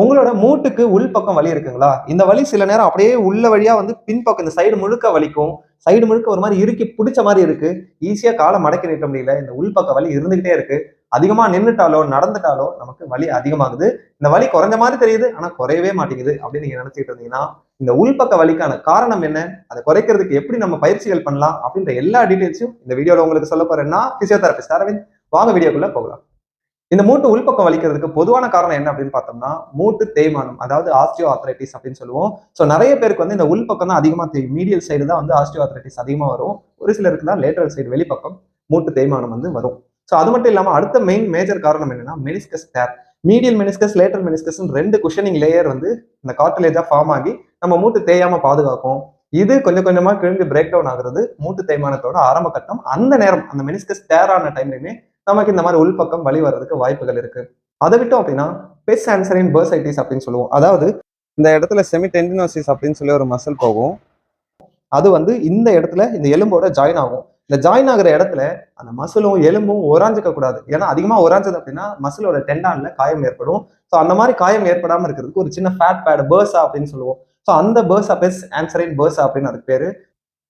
உங்களோட மூட்டுக்கு உள் பக்கம் வலி இருக்குங்களா? இந்த வலி சில நேரம் அப்படியே உள்ள வழியா வந்து பின்பக்கம் இந்த சைடு முழுக்க வலிக்கும். சைடு முழுக்க ஒரு மாதிரி இறுக்கி பிடிச்ச மாதிரி இருக்கு. ஈஸியா காலை மடக்கி நிட்ட முடியல. இந்த உள்பக்க வலி இருந்துகிட்டே இருக்கு. அதிகமா நின்றுட்டாலோ நடந்துட்டாலோ நமக்கு வலி அதிகமாகுது. இந்த வலி குறைஞ்ச மாதிரி தெரியுது ஆனா குறையவே மாட்டேங்குது அப்படின்னு நீங்க நினைச்சிட்டு இருந்தீங்கன்னா இந்த உள்பக்க வலிக்கான காரணம் என்ன? அதை குறைக்கிறதுக்கு எப்படி நம்ம பயிற்சிகள் பண்ணலாம்? அப்படின்ற எல்லா டீடைல்ஸும் இந்த வீடியோல உங்களுக்கு சொல்ல போறேன்னா பிசியோதெரபிஸ்ட் அரவிந்த். வாங்க வீடியோக்குள்ள போகலாம். இந்த மூட்டு உள்பக்கம் வலிக்கிறதுக்கு பொதுவான காரணம் என்ன அப்படின்னு பார்த்தோம்னா மூட்டு தேய்மானம் அதாவது ஆஸ்டியோ ஆத்ரைட்டிஸ் அப்படின்னு சொல்லுவோம். ஸோ நிறைய பேருக்கு வந்து இந்த உள்பக்கம் தான் அதிகமாக தெரியும் மீடியல் சைடு தான் வந்து ஆஸ்டியோ ஆத்ரைட்டிஸ் அதிகமாக வரும். ஒரு சிலருக்கு தான் லேட்டரல் சைடு வெளிப்பக்கம் மூட்டு தேய்மானம் வந்து வரும். ஸோ அது மட்டும் இல்லாமல் அடுத்த மெயின் மேஜர் காரணம் என்னன்னா meniscus there medial meniscus lateral meniscus ரெண்டு குஷனிங் லேயர் வந்து இந்த கார்டிலேஜாக ஃபார்ம் ஆகி நம்ம மூட்டு தேயாம பாதுகாக்கும். இது கொஞ்சம் கொஞ்சமாக கிழிஞ்சு பிரேக் டவுன் ஆகுறது மூட்டு தேய்மானத்தோட ஆரம்ப கட்டம். அந்த நேரம் அந்த மெனிஸ்கஸ் டேர் ஆன நமக்கு இந்த மாதிரி உள்பக்கம் வழி வர்றதுக்கு வாய்ப்புகள் இருக்கு. அதை விட்டோம் அப்படின்னா பெஸ் ஆன்சரின் பர்சைட்டிஸ் அப்படின்னு சொல்லுவோம். அதாவது இந்த இடத்துல செமி டெண்டினோசிஸ் அப்படின்னு சொல்லி ஒரு மசில் போகும். அது வந்து இந்த இடத்துல இந்த எலும்போட ஜாயின் ஆகும். இந்த ஜாயின் ஆகுற இடத்துல அந்த மசிலும் எலும்பும் ஒராஞ்சிக்க கூடாது. ஏன்னா அதிகமா ஒராஞ்சது அப்படின்னா மசிலோட டெண்டான்ல காயம் ஏற்படும். ஸோ அந்த மாதிரி காயம் ஏற்படாம இருக்கிறதுக்கு ஒரு சின்ன ஃபேட் பேட் பேர்ஸா அப்படின்னு சொல்லுவோம். ஸோ அந்த பேர்ஸா பெஸ் ஆன்சரின் பேர்ஸா அப்படின்னு அதுக்கு பேரு.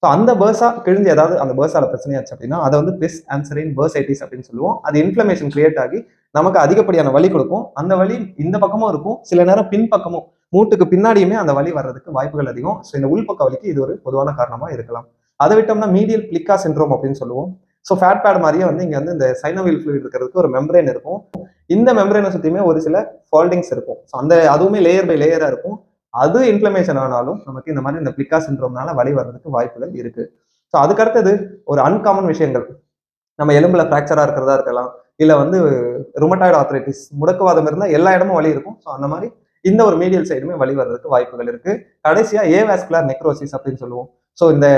ஸோ அந்த பேர்ஸா கிழிஞ்சு ஏதாவது அந்த பேர்ஸால பிரச்சனையாச்சு அப்படின்னா அதை வந்து பெஸ் ஆன்சரின் பேர்சைட்டிஸ் அப்படின்னு சொல்லுவோம். அது இன்ஃப்ளமேஷன் கிரியேட் ஆகி நமக்கு அதிகப்படியான வலி கொடுக்கும். அந்த வலி இந்த பக்கமும் இருக்கும். சில நேரம் பின் பக்கமும் மூட்டுக்கு பின்னாடியுமே அந்த வலி வர்றதுக்கு வாய்ப்புகள் அதிகம். ஸோ இந்த உள்பக்க வலிக்கு இது ஒரு பொதுவான காரணமா இருக்கலாம். அதை விட்டோம்னா மீடியல் பிளிக்கா சின்ரோம் அப்படின்னு சொல்லுவோம். ஸோ ஃபேட் பேட் மாதிரியே வந்து இங்கே வந்து இந்த சைனோவில் ஃப்ளூயிட் இருக்கிறதுக்கு ஒரு மெம்பரேன் இருக்கும். இந்த மெம்பரேனை சுற்றியுமே ஒரு சில ஃபால்டிங்ஸ் இருக்கும். ஸோ அந்த அதுவுமே லேயர் பை லேயராக இருக்கும். அது இன்ஃப்ளமேஷன் ஆனாலும் நமக்கு இந்த மாதிரி இந்த பிளிக்கா சின்ரோம்னால வலி வர்றதுக்கு வாய்ப்புகள் இருக்கு. ஸோ அதுக்கு அடுத்தது ஒரு அன்காமன் விஷயங்கள். நம்ம எலும்புல ஃப்ராக்சரா இருக்கிறதா இருக்கலாம் இல்ல வந்து ருமட்டாய்டு ஆத்ரைட்டிஸ் முடக்குவாதம் இருந்தால் எல்லா இடமும் வலி இருக்கும். ஸோ அந்த மாதிரி இந்த ஒரு மீடியல் சைடுமே வழி வர்றதுக்கு வாய்ப்புகள் இருக்கு. கடைசியா ஏவாஸ்குலர் நெக்ரோசிஸ் அப்படின்னு சொல்லுவோம். ஸோ இந்த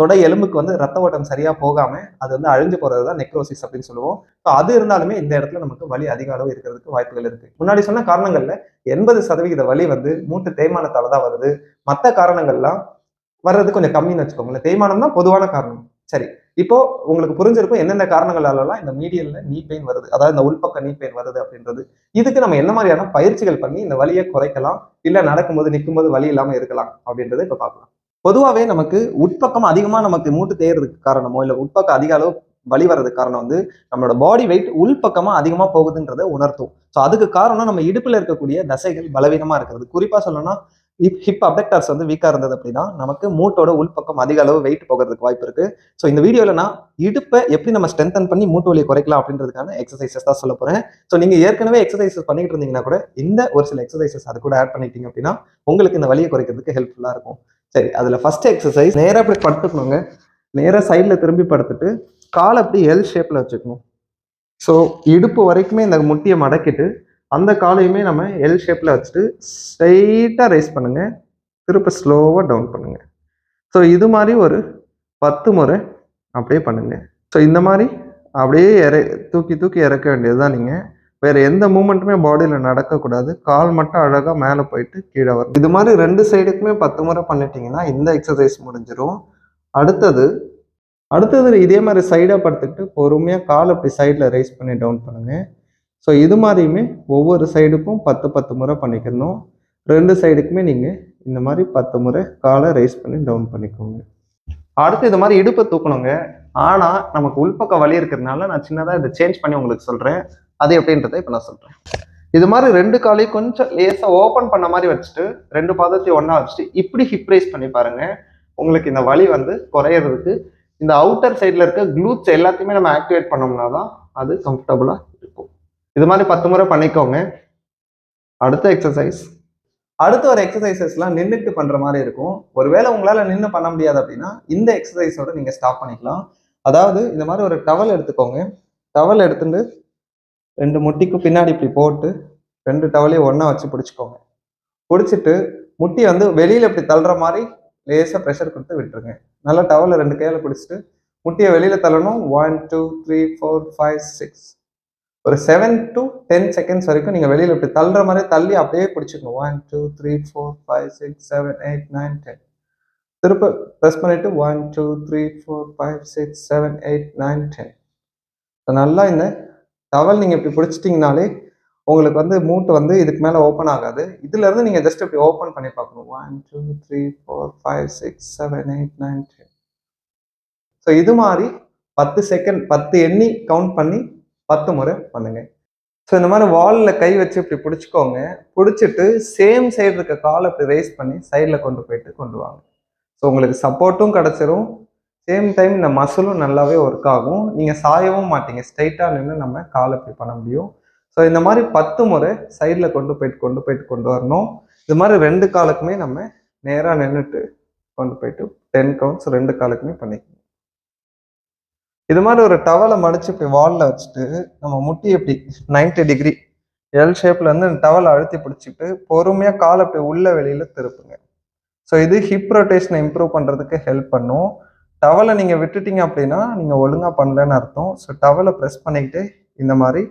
தொடை எலும்புக்கு வந்து ரத்த ஓட்டம் சரியா போகாம அது வந்து அழிஞ்சு போறது தான் நெக்ரோசிஸ் அப்படின்னு சொல்லுவோம். ஸோ அது இருந்தாலுமே இந்த இடத்துல நமக்கு வலி அதிக அளவு இருக்கிறதுக்கு வாய்ப்புகள் இருக்கு. முன்னாடி சொன்ன காரணங்கள்ல எண்பது சதவிகித வலி வந்து மூட்டு தேய்மானத்தால தான் வருது. மற்ற காரணங்கள்லாம் வர்றது கொஞ்சம் கம்மின்னு வச்சுக்கோங்களேன். தேய்மானம் தான் பொதுவான காரணம். சரி இப்போ உங்களுக்கு புரிஞ்சிருக்கும் எந்தெந்த காரணங்களாலலாம் இந்த மீடியல்ல நீ பெயின் வருது. அதாவது இந்த உள்பக்க நீ பெயின் வருது அப்படின்றது. இதுக்கு நம்ம என்ன மாதிரியான பயிற்சிகள் பண்ணி இந்த வலியை குறைக்கலாம்? இல்லை நடக்கும்போது நிற்கும்போது வலி இல்லாமல் இருக்கலாம் அப்படின்றத இப்போ பார்க்கலாம். பொதுவாகவே நமக்கு உட்பக்கம் அதிகமாக நமக்கு மூட்டு தேயறதுக்கு காரணமோ இல்லை உட்பக்கம் அதிக அளவு வலி வர்றதுக்கு காரணம் வந்து நம்மளோட பாடி வெயிட் உள்பக்கமாக அதிகமாக போகுதுன்றதை உணர்த்தும். ஸோ அதுக்கு காரணம் நம்ம இடுப்பில் இருக்கக்கூடிய தசைகள் பலவீனமாக இருக்கிறது. குறிப்பாக சொல்லணும்னா ஹிப் ஹிப் அப்டெக்டர்ஸ் வந்து வீக்காக இருந்தது அப்படின்னா நமக்கு மூட்டோட உள்பக்கம் அதிக அளவு வெயிட் போகிறதுக்கு வாய்ப்பு இருக்கு. ஸோ இந்த வீடியோவில் நான் இடுப்பை எப்படி நம்ம ஸ்ட்ரென்தன் பண்ணி மூட்டு வலியை குறைக்கலாம் அப்படின்றதுக்கான எக்ஸசைசஸ் தான் சொல்ல போகிறேன் ஸோ நீங்கள் ஏற்கனவே எக்ஸசைசஸ் பண்ணிட்டு இருந்தீங்கன்னா கூட இந்த ஒரு சில எக்ஸசைசஸ் அது கூட ஆட் பண்ணிட்டீங்க அப்படின்னா உங்களுக்கு இந்த வலியை குறைக்கிறதுக்கு ஹெல்ப்ஃபுல்லாக இருக்கும். சரி அதில் ஃபஸ்ட்டு எக்ஸசைஸ் நேராக அப்படி படுத்துக்கணுங்க. நேராக சைடில் திரும்பி படுத்துட்டு காலை அப்படி எல் ஷேப்பில் வச்சுக்கணும். ஸோ இடுப்பு வரைக்குமே இந்த முட்டியை மடக்கிட்டு அந்த காலையுமே நம்ம எல் ஷேப்பில் வச்சுட்டு ஸ்ட்ரைட்டாக ரைஸ் பண்ணுங்கள் திருப்ப ஸ்லோவாக டவுன் பண்ணுங்கள் ஸோ இது மாதிரி ஒரு பத்து முறை அப்படியே பண்ணுங்கள் ஸோ இந்த மாதிரி அப்படியே இற தூக்கி தூக்கி இறக்க வேண்டியது தான் நீங்கள் வேற எந்த மூமெண்ட்டுமே பாடியில் நடக்கக்கூடாது. கால் மட்டும் அழகாக மேலே போயிட்டு கீழே வரும் இது மாதிரி ரெண்டு சைடுக்குமே பத்து முறை பண்ணிட்டீங்கன்னா இந்த எக்ஸசைஸ் முடிஞ்சிடும் அடுத்தது அடுத்தது இதே மாதிரி சைடாக படுத்துக்கிட்டு பொறுமையாக கால் அப்படி சைடில் ரைஸ் பண்ணி டவுன் பண்ணுங்கள் ஸோ இது மாதிரியுமே ஒவ்வொரு சைடுக்கும் பத்து பத்து முறை பண்ணிக்கணும். ரெண்டு சைடுக்குமே நீங்கள் இந்த மாதிரி பத்து முறை காலை ரைஸ் பண்ணி டவுன் பண்ணிக்கோங்க. அடுத்து இது மாதிரி இடுப்பை தூக்கணுங்க. ஆனால் நமக்கு உள்பக்க வலி இருக்கிறதுனால நான் சின்னதாக இதை சேஞ்ச் பண்ணி உங்களுக்கு சொல்கிறேன் அது எப்படின்றத இப்போ நான் சொல்கிறேன் இது மாதிரி ரெண்டு காலையும் கொஞ்சம் லேசாக ஓப்பன் பண்ண மாதிரி வச்சுட்டு ரெண்டு பாதத்தையும் ஒன்றா வச்சுட்டு இப்படி ஹிப் ரைஸ் பண்ணி பாருங்க. உங்களுக்கு இந்த வலி வந்து குறையிறதுக்கு இந்த அவுட்டர் சைடில் இருக்க க்ளூத்ஸ் எல்லாத்தையுமே நம்ம ஆக்டிவேட் பண்ணோம்னா தான் அது கம்ஃபர்டபுளாக இருக்கும். இது மாதிரி பத்து முறை பண்ணிக்கோங்க. அடுத்த எக்ஸசைஸ் அடுத்த ஒரு எக்ஸசைசஸ்லாம் நின்றுட்டு பண்ணுற மாதிரி இருக்கும். ஒருவேளை உங்களால் நின்று பண்ண முடியாது அப்படின்னா இந்த எக்ஸசைஸோட நீங்கள் ஸ்டாப் பண்ணிக்கலாம். அதாவது இந்த மாதிரி ஒரு டவல் எடுத்துக்கோங்க. டவல் எடுத்துட்டு ரெண்டு முட்டிக்கு பின்னாடி இப்படி போட்டு ரெண்டு டவலையும் ஒன்றா வச்சு பிடிச்சிக்கோங்க. பிடிச்சிட்டு முட்டி வந்து வெளியில் இப்படி தள்ளுற மாதிரி லேசாக ப்ரெஷர் கொடுத்து விட்டுருங்க. நல்லா டவலை ரெண்டு கையில் பிடிச்சிட்டு முட்டியை வெளியில் தள்ளணும். One two three four five six ஒரு செவன் டு டென் செகண்ட்ஸ் வரைக்கும் நீங்கள் வெளியில் இப்படி தள்ளுற மாதிரி தள்ளி அப்படியே பிடிச்சிக்கணும் one two three four five six seven eight nine ten திரும்ப ப்ரெஸ் பண்ணிட்டு one two three four five six seven eight nine ten நல்லா இந்த டவல் நீங்கள் இப்படி பிடிச்சிட்டிங்கனாலே உங்களுக்கு வந்து மூட்டு வந்து இதுக்கு மேலே ஓப்பன் ஆகாது. இதுலேருந்து நீங்கள் ஜஸ்ட் இப்படி ஓப்பன் பண்ணி பார்க்கணும். One two three four five six seven eight nine ten so இது மாதிரி பத்து செகண்ட் பத்து எண்ணி கவுண்ட் பண்ணி பத்து முறை பண்ணுங்க. ஸோ இந்த மாதிரி வாலில் கை வச்சு இப்படி பிடிச்சிக்கோங்க. பிடிச்சிட்டு சேம் சைடு இருக்க காலை இப்படி ரைஸ் பண்ணி சைடில் கொண்டு போயிட்டு கொண்டு வாங்க. ஸோ உங்களுக்கு சப்போர்ட்டும் கிடச்சிரும். சேம் டைம் இந்த மசிலும் நல்லாவே ஒர்க் ஆகும். நீங்கள் சாயவும் மாட்டீங்க. ஸ்ட்ரைட்டாக நின்று நம்ம காலை இப்படி பண்ண முடியும். ஸோ இந்த மாதிரி பத்து முறை சைடில் கொண்டு போயிட்டு கொண்டு போயிட்டு கொண்டு வரணும். இது மாதிரி ரெண்டு காலுக்குமே நம்ம நேராக நின்றுட்டு கொண்டு போயிட்டு டென் கவுண்ட்ஸ் ரெண்டு காலுக்குமே பண்ணிக்கணும். இது மாதிரி ஒரு டவலை மடிச்சு இப்படி வாலில் வச்சுட்டு நம்ம முட்டி இப்படி 90 டிகிரி எல் ஷேப்பில் வந்து டவலை அழுத்தி பிடிச்சிட்டு பொறுமையாக காலை அப்படி உள்ள வெளியில் திருப்புங்க. ஸோ இது ஹிப் ரொட்டேஷனை இம்ப்ரூவ் பண்ணுறதுக்கு ஹெல்ப் பண்ணும். டவலை நீங்கள் விட்டுட்டீங்க அப்படின்னா நீங்கள் ஒழுங்காக பண்ணலன்னு அர்த்தம். ஸோ டவலை ப்ரெஸ் பண்ணிக்கிட்டு இந்த மாதிரி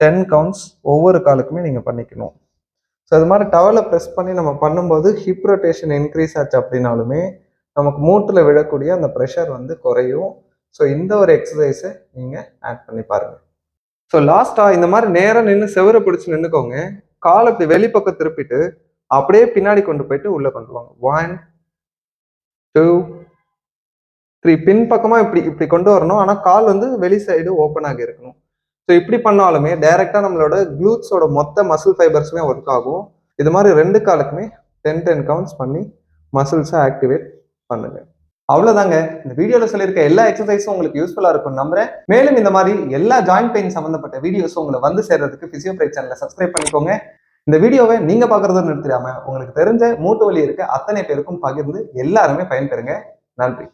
டென் கவுண்ட்ஸ் ஒவ்வொரு காலுக்குமே நீங்கள் பண்ணிக்கணும். ஸோ இது மாதிரி டவலை ப்ரெஸ் பண்ணி நம்ம பண்ணும்போது ஹிப் ரொட்டேஷன் இன்க்ரீஸ் ஆச்சு அப்படின்னாலுமே நமக்கு மூட்டில் விழக்கூடிய அந்த ப்ரெஷர் வந்து குறையும். ஸோ இந்த ஒரு எக்ஸசைஸை நீங்கள் ஆட் பண்ணி பாருங்கள் ஸோ லாஸ்ட்டாக இந்த மாதிரி நேராக நின்று செவரை பிடிச்சி நின்றுக்கோங்க காலை இப்படி வெளிப்பக்கம் திருப்பிட்டு அப்படியே பின்னாடி கொண்டு போயிட்டு உள்ளே கொண்டு வாங்க. ஒன் டூ த்ரீ பின் பக்கமாக இப்படி இப்படி கொண்டு வரணும். ஆனால் கால் வந்து வெளி சைடு ஓப்பன் ஆகி இருக்கணும். ஸோ இப்படி பண்ணாலுமே டைரக்டா நம்மளோட க்ளூட்ஸோட மொத்த மசில் ஃபைபர்ஸுமே ஒர்க் ஆகும். இது மாதிரி ரெண்டு காலுக்குமே டென் டென் கவுண்ட்ஸ் பண்ணி மசில்ஸை ஆக்டிவேட் பண்ணுங்க. அவ்வளோதாங்க இந்த வீடியோவில் சொல்லியிருக்க எல்லா எக்ஸசைஸும் உங்களுக்கு யூஸ்ஃபுல்லாக இருக்கும் நம்புறேன். மேலும் இந்த மாதிரி எல்லா ஜாயிண்ட் பெயின் சம்மந்தப்பட்ட வீடியோஸ் உங்களை வந்து சேர்றதுக்கு பிசியோபிரைட் சேனலை சப்ஸ்கிரைப் பண்ணிக்கோங்க. இந்த வீடியோவை நீங்க பாக்குறத நிறுத்திடாம உங்களுக்கு தெரிஞ்ச மூட்டு வலி இருக்க அத்தனை பேருக்கும் பகிர்ந்து எல்லாருமே பயன்பெறுங்க. நன்றி.